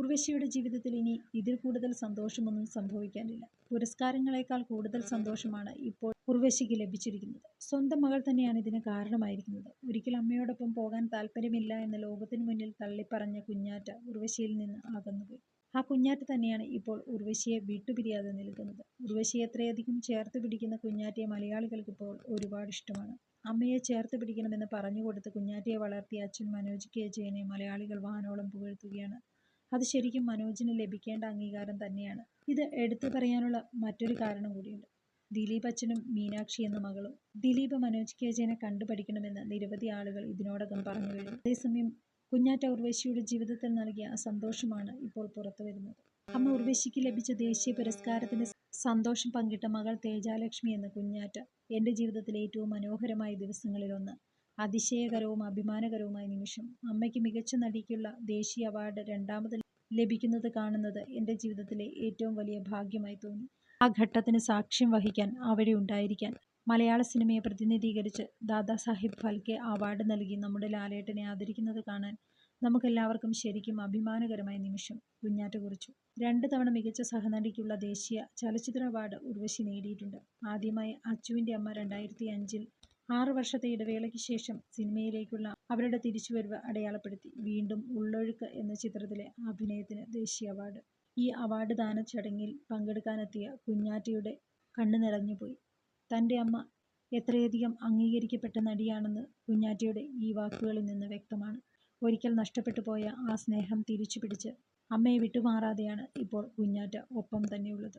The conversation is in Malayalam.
ഉർവശിയുടെ ജീവിതത്തിൽ ഇനി ഇതിൽ കൂടുതൽ സന്തോഷമൊന്നും സംഭവിക്കാനില്ല. പുരസ്കാരങ്ങളെക്കാൾ കൂടുതൽ സന്തോഷമാണ് ഇപ്പോൾ ഉർവശിക്ക് ലഭിച്ചിരിക്കുന്നത്. സ്വന്തം മകൾ തന്നെയാണ് ഇതിന് കാരണമായിരിക്കുന്നത്. ഒരിക്കൽ അമ്മയോടൊപ്പം പോകാൻ താല്പര്യമില്ല എന്ന് ലോകത്തിന് മുന്നിൽ തള്ളിപ്പറഞ്ഞ കുഞ്ഞാറ്റ ഉർവശിയിൽ നിന്ന് അകന്നുപോയി. ആ കുഞ്ഞാറ്റ തന്നെയാണ് ഇപ്പോൾ ഉർവശിയെ വിട്ടുപിരിയാതെ നിൽക്കുന്നത്. ഉർവശിയെ എത്രയധികം ചേർത്ത് പിടിക്കുന്ന കുഞ്ഞാറ്റയെ മലയാളികൾക്ക് ഇപ്പോൾ ഒരുപാട് ഇഷ്ടമാണ്. അമ്മയെ ചേർത്ത് പിടിക്കണമെന്ന് പറഞ്ഞുകൊടുത്ത് കുഞ്ഞാറ്റയെ വളർത്തിയ അച്ഛൻ മനോജ് കെ ജയനെ മലയാളികൾ വാനോളം പുകഴ്ത്തുകയാണ്. അത് ശരിക്കും മനോജിന് ലഭിക്കേണ്ട അംഗീകാരം തന്നെയാണ്. ഇത് എടുത്തു പറയാനുള്ള മറ്റൊരു കാരണം കൂടിയുണ്ട്. ദിലീപ് അച്ഛനും മീനാക്ഷി എന്ന മകളും. ദിലീപ് മനോജ് കെ ജയനെ കണ്ടുപഠിക്കണമെന്ന് നിരവധി ആളുകൾ ഇതിനോടകം പറഞ്ഞു കഴിഞ്ഞു. അതേസമയം കുഞ്ഞാറ്റ ഉർവശിയുടെ ജീവിതത്തിൽ നൽകിയ സന്തോഷമാണ് ഇപ്പോൾ പുറത്തു വരുന്നത്. അമ്മ ഉർവശിക്ക് ലഭിച്ച ദേശീയ പുരസ്കാരത്തിന്റെ സന്തോഷം പങ്കിട്ട മകൾ തേജാലക്ഷ്മി എന്ന കുഞ്ഞാറ്റ എന്റെ ജീവിതത്തിലെ ഏറ്റവും മനോഹരമായ ദിവസങ്ങളിലൊന്ന് അതിശയകരവും അഭിമാനകരവുമായ നിമിഷം അമ്മയ്ക്ക് മികച്ച നടിക്കുള്ള ദേശീയ അവാർഡ് രണ്ടാമത് ലഭിക്കുന്നത് കാണുന്നത് എന്റെ ജീവിതത്തിലെ ഏറ്റവും വലിയ ഭാഗ്യമായി തോന്നി. ആ ഘട്ടത്തിന് സാക്ഷ്യം വഹിക്കാൻ അവിടെ ഉണ്ടായിരിക്കാൻ മലയാള സിനിമയെ പ്രതിനിധീകരിച്ച് ദാദാസാഹിബ് ഫാൽക്കെ അവാർഡ് നൽകി നമ്മുടെ ലാലേട്ടനെ ആദരിക്കുന്നത് കാണാൻ നമുക്കെല്ലാവർക്കും ശരിക്കും അഭിമാനകരമായ നിമിഷം കുഞ്ഞാറ്റ കുറിച്ചു രണ്ട് തവണ മികച്ച സഹനടിക്കുള്ള ദേശീയ ചലച്ചിത്ര അവാർഡ് ഉർവശി നേടിയിട്ടുണ്ട്. ആദ്യമായി അച്ചുവിന്റെ അമ്മ രണ്ടായിരത്തി അഞ്ചിൽ ആറ് വർഷത്തെ ഇടവേളയ്ക്ക് ശേഷം സിനിമയിലേക്കുള്ള അവരുടെ തിരിച്ചുവരവ് അടയാളപ്പെടുത്തി വീണ്ടും ഉള്ളൊഴുക്ക് എന്ന ചിത്രത്തിലെ അഭിനയത്തിന് ദേശീയ അവാർഡ്. ഈ അവാർഡ് ദാന ചടങ്ങിൽ പങ്കെടുക്കാനെത്തിയ കുഞ്ഞാറ്റയുടെ കണ്ണു നിറഞ്ഞുപോയി. തന്റെ അമ്മ എത്രയധികം അംഗീകരിക്കപ്പെട്ട നടിയാണെന്ന് കുഞ്ഞാറ്റയുടെ ഈ വാക്കുകളിൽ നിന്ന് വ്യക്തമാണ്. ഒരിക്കൽ നഷ്ടപ്പെട്ടു പോയ ആ സ്നേഹം തിരിച്ചു പിടിച്ച് അമ്മയെ വിട്ടുമാറാതെയാണ് ഇപ്പോൾ കുഞ്ഞാറ്റ ഒപ്പം തന്നെയുള്ളത്.